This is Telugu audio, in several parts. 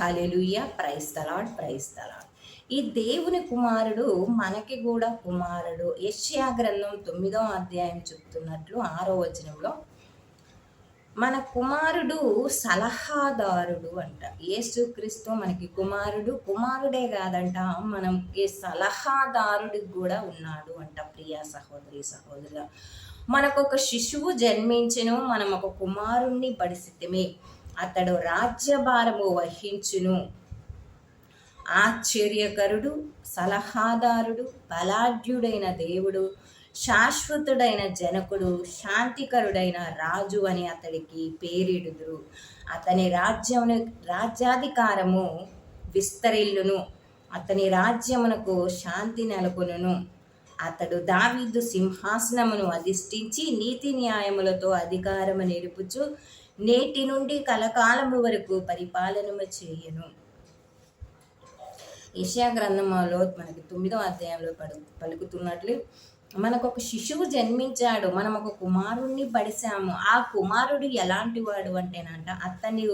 Hallelujah praise the Lord praise the Lord ఈ దేవుని కుమారుడు మనకి కూడా కుమారుడు. యష్యా గ్రంథం తొమ్మిదో అధ్యాయం చెప్తున్నట్లు ఆరో వచనంలో మన కుమారుడు సలహాదారుడు అంట. యేసుక్రీస్తు మనకి కుమారుడు. కుమారుడే కాదంట. మనకి సలహాదారుడికి కూడా ఉన్నాడు అంట. ప్రియ సహోదరి సహోదరుల మనకొక శిశువు జన్మించను. మనం ఒక కుమారుణ్ణి పరిస్థితిమే అతడు రాజ్యభారము వహించును. ఆశ్చర్యకరుడు సలహాదారుడు బలాఢ్యుడైన దేవుడు శాశ్వతుడైన జనకుడు శాంతికరుడైన రాజు అని అతడికి పేరిడుదురు. అతని రాజ్యమును రాజ్యాధికారము విస్తరిల్లును. అతని రాజ్యమునకు శాంతి నెలకొనును. అతడు దావీదు సింహాసనమును అధిష్ఠించి నీతి న్యాయములతో అధికారము నిలుపుచు నేటి నుండి కలకాలము వరకు పరిపాలనము చేయను. యశా గ్రంథంలో మనకి తొమ్మిదో అధ్యాయంలో పడు పలుకుతున్నట్లు మనకు ఒక శిశువు జన్మించాడు మనం ఒక కుమారుణ్ణి పడిశాము. ఆ కుమారుడు ఎలాంటి వాడు అంటేనంట అతని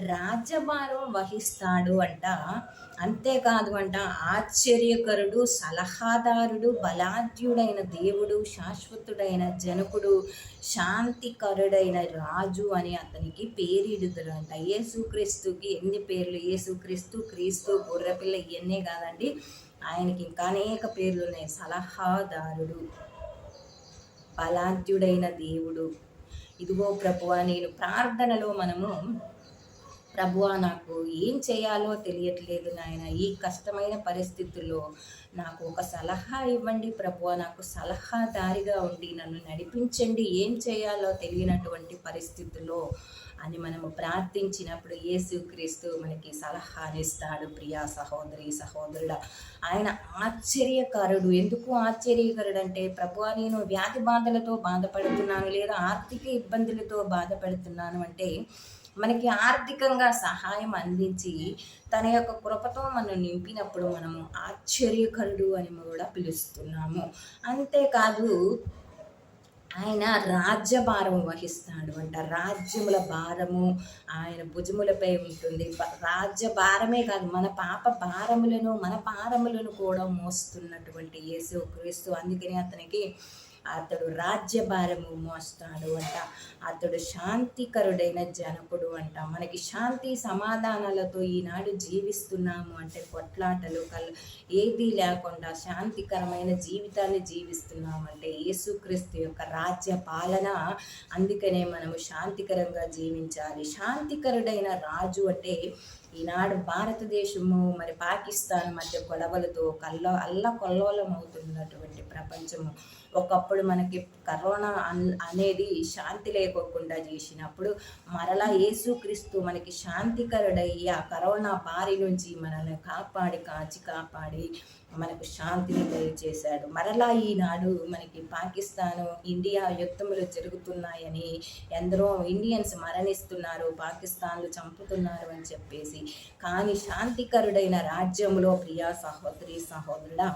రాజ్యభారం వహిస్తాడు అంట. అంతేకాదు అంట ఆశ్చర్యకరుడు సలహాదారుడు బలాద్యుడైన దేవుడు శాశ్వతుడైన జనకుడు శాంతికరుడైన రాజు అని అతనికి పేరిడుదురు అంట. యేసుక్రీస్తుకి ఎన్ని పేర్లు? యేసుక్రీస్తు క్రీస్తు బుర్రపిల్ల ఇవన్నీ కాదండి. ఆయనకి ఇంకా అనేక పేర్లు ఉన్నాయి సలహాదారుడు బలాద్యుడైన దేవుడు. ఇదిగో ప్రభువా నేను ప్రార్థనలో మనము ప్రభువా నాకు ఏం చేయాలో తెలియట్లేదు నాయన. ఈ కష్టమైన పరిస్థితుల్లో నాకు ఒక సలహా ఇవ్వండి ప్రభువా నాకు సలహాదారిగా ఉండి నన్ను నడిపించండి. ఏం చేయాలో తెలియనటువంటి పరిస్థితుల్లో అని మనము ప్రార్థించినప్పుడు యేసుక్రీస్తు మనకి సలహానిస్తాడు ప్రియా సహోదరి సహోదరుడ ఆయన ఆశ్చర్యకారుడు. ఎందుకు ఆశ్చర్యకరుడు అంటే ప్రభువా నేను వ్యాధి బాధలతో బాధపడుతున్నాను లేదా ఆర్థిక ఇబ్బందులతో బాధపడుతున్నాను అంటే మనకి ఆర్థికంగా సహాయం అందించి తన యొక్క కృపతో మనం నింపినప్పుడు మనము ఆశ్చర్యకరుడు అని కూడా పిలుస్తున్నాము. అంతేకాదు ఆయన రాజ్యభారం వహిస్తాడు అంట. రాజ్యముల భారము ఆయన భుజములపై ఉంటుంది. రాజ్య భారమే కాదు మన పాప భారములను మన భారములను కూడా మోస్తున్నటువంటి యేసు క్రీస్తు. అందుకని అతనికి అతడు రాజ్య భారము మోస్తాడు అంట. అతడు శాంతికరుడైన జనకుడు అంట. మనకి శాంతి సమాధానాలతో ఈనాడు జీవిస్తున్నాము అంటే కొట్లాటలు కల్ ఏదీ లేకుండా శాంతికరమైన జీవితాన్ని జీవిస్తున్నామంటే యేసుక్రీస్తు యొక్క రాజ్య పాలన. అందుకనే మనము శాంతికరంగా జీవించాలి. శాంతికరుడైన రాజు అంటే ఈనాడు భారతదేశము మరి పాకిస్తాన్ మధ్య గొడవలతో కల్ల అల్ల కొల్లోలం అవుతున్నటువంటి ప్రపంచము. ఒకప్పుడు మనకి కరోనా అన్- అనేది శాంతి లేకోకుండా చేసినప్పుడు మరలా యేసుక్రీస్తు మనకి శాంతికరుడయ్యి ఆ కరోనా బారి నుంచి మనల్ని కాపాడి కాచి కాపాడి మనకు శాంతిని దయచేశాడు. మరలా ఈనాడు మనకి పాకిస్తాను ఇండియా యుద్ధములు జరుగుతున్నాయని ఎందరో ఇండియన్స్ మరణిస్తున్నారు పాకిస్తాన్లు చంపుతున్నారు అని చెప్పేసి. కానీ శాంతికరుడైన రాజ్యంలో ప్రియా సహోదరి సహోదరుడా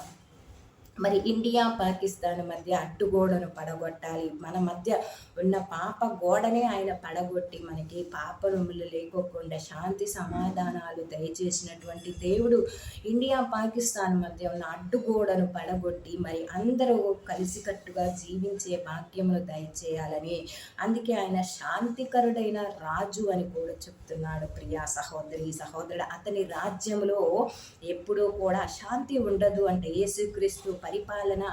మరి ఇండియా పాకిస్తాన్ మధ్య అడ్డుగోడను పడగొట్టాలి. మన మధ్య ఉన్న పాప గోడనే ఆయన పడగొట్టి మనకి పాపనుములు లేకోకుండా శాంతి సమాధానాలు దయచేసినటువంటి దేవుడు ఇండియా పాకిస్తాన్ మధ్య ఉన్న అడ్డుగోడను పడగొట్టి మరి అందరూ కలిసికట్టుగా జీవించే భాగ్యమును దయచేయాలని అందుకే ఆయన శాంతికరుడైన రాజు అని కూడా చెప్తున్నాడు. ప్రియా సహోదరి సహోదరుడు అతని రాజ్యంలో ఎప్పుడూ కూడా శాంతి ఉండదు అంటే యేసుక్రీస్తు పరిపాలన.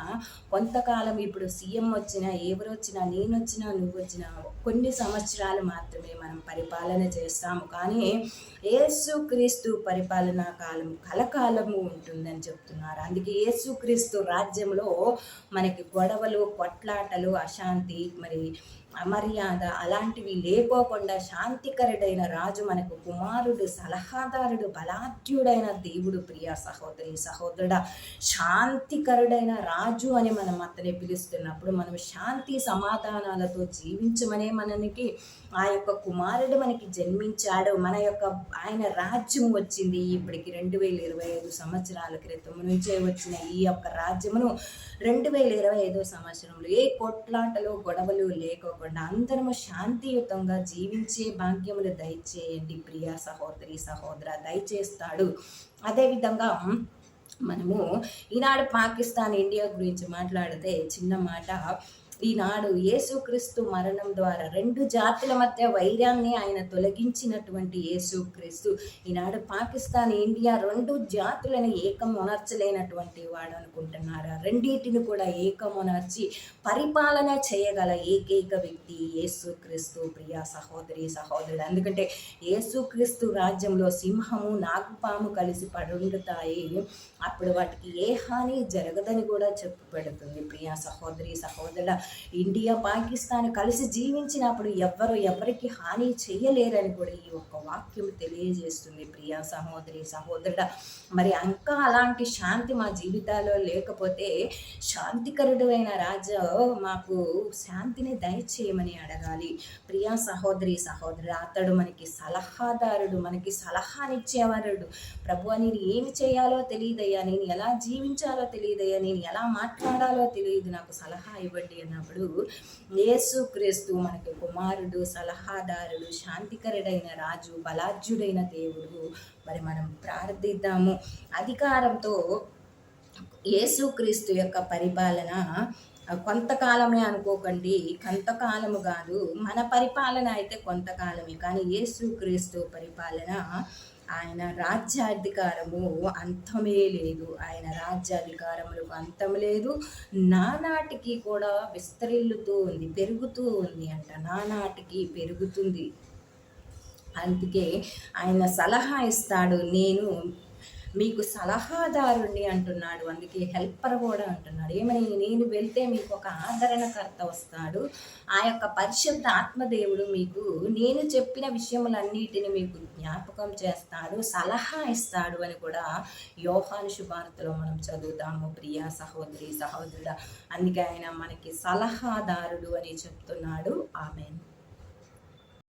కొంతకాలం ఇప్పుడు సీఎం వచ్చినా ఎవరు వచ్చినా నేను వచ్చినా నువ్వు వచ్చినా కొన్ని సంవత్సరాలు మాత్రమే మనం పరిపాలన చేస్తాము. కానీ యేసుక్రీస్తు పరిపాలనా కాలం కలకాలము ఉంటుందని చెప్తున్నారు. అందుకే యేసుక్రీస్తు రాజ్యంలో మనకి గొడవలు కొట్లాటలు అశాంతి మరి అమర్యాద అలాంటివి లేకోకుండా శాంతికరుడైన రాజు మనకు కుమారుడు సలహాదారుడు బలాఢ్యుడైన దేవుడు ప్రియ సహోదరి సహోదరుడ శాంతికరుడైన రాజు అని మనం అతని పిలుస్తున్నప్పుడు మనం శాంతి సమాధానాలతో జీవించమనే మనకి ఆ యొక్క కుమారుడు మనకి జన్మించాడు. మన యొక్క ఆయన రాజ్యం వచ్చింది. ఇప్పటికి రెండు వేల ఇరవై ఐదు సంవత్సరాల క్రితం నుంచే వచ్చిన ఈ యొక్క రాజ్యమును రెండు వేల ఇరవై ఐదో సంవత్సరంలో ఏ కొట్లాటలు గొడవలు లేకోకుండా లేకుండా అందరము శాంతియుతంగా జీవించే భాగ్యములు దయచేయండి ప్రియ సహోదరి సహోదర దయచేస్తాడు. అదేవిధంగా మనము ఈనాడు పాకిస్తాన్ ఇండియా గురించి మాట్లాడితే చిన్న మాట. ఈనాడు యేసుక్రీస్తు మరణం ద్వారా రెండు జాతుల మధ్య వైరాన్ని ఆయన తొలగించినటువంటి యేసుక్రీస్తు. ఈనాడు పాకిస్తాన్ ఇండియా రెండు జాతులను ఏకమునర్చలేనటువంటి వాడు అనుకుంటున్నారా? రెండింటిని కూడా ఏకమునర్చి పరిపాలన చేయగల ఏకైక వ్యక్తి యేసుక్రీస్తు. ప్రియ సహోదరి సహోదరుడు ఎందుకంటే యేసుక్రీస్తు రాజ్యంలో సింహము నాగుపాము కలిసి పడుండుతాయి. అప్పుడు వాటికి ఏ హాని జరగదని కూడా చెప్పబడుతుంది. ప్రియా సహోదరి సహోదరుల ఇండియా పాకిస్తాన్ కలిసి జీవించినప్పుడు ఎవ్వరు ఎవరికి హాని చేయలేరని కూడా ఈ ఒక్క వాక్యం తెలియజేస్తుంది. ప్రియా సహోదరి సహోదరుడ మరి ఇంకా అలాంటి శాంతి మా జీవితాల్లో లేకపోతే శాంతికరుడు అయిన రాజా మాకు శాంతిని దయచేయమని అడగాలి. ప్రియా సహోదరి సహోదరుడు అతడు మనకి సలహాదారుడు మనకి సలహానిచ్చేవారుడు. ప్రభు నేను ఏమి చేయాలో తెలియదయ్యా నేను ఎలా జీవించాలో తెలియదయ్యా నేను ఎలా మాట్లాడాలో తెలియదు నాకు సలహా ఇవ్వండి అన్నప్పుడు యేసుక్రీస్తు మనకి కుమారుడు సలహాదారుడు శాంతికరుడైన రాజు బలాజ్యుడైన దేవుడు. మరి మనం ప్రార్థిద్దాము. అధికారంతో యేసుక్రీస్తు యొక్క పరిపాలన కొంతకాలమే అనుకోకండి. కొంతకాలము కాదు మన పరిపాలన అయితే కొంతకాలమే. కానీ యేసుక్రీస్తు పరిపాలన ఆయన రాజ్యాధికారము అంతమే లేదు. ఆయన రాజ్యాధికారములకు అంతం లేదు. నానాటికి కూడా విస్తరిల్లుతూ ఉంది పెరుగుతూ ఉంది అంట. నానాటికి పెరుగుతుంది. అందుకే ఆయన సలహా ఇస్తాడు నేను మీకు సలహాదారుణ్ణి అంటున్నాడు. అందుకే హెల్పర్ కూడా అంటున్నాడు. ఏమని? నేను వెళ్తే మీకు ఒక ఆదరణకర్త వస్తాడు. ఆ యొక్క పరిశుద్ధ ఆత్మదేవుడు మీకు నేను చెప్పిన విషయములన్నిటిని మీకు జ్ఞాపకం చేస్తాడు. సలహా ఇస్తాడు అని కూడా యోహాను శుభార్తలో మనం చదువుతాము. ప్రియా సహోదరి సహోదరుడు అందుకే ఆయన మనకి సలహాదారుడు అని చెప్తున్నాడు. ఆమెను.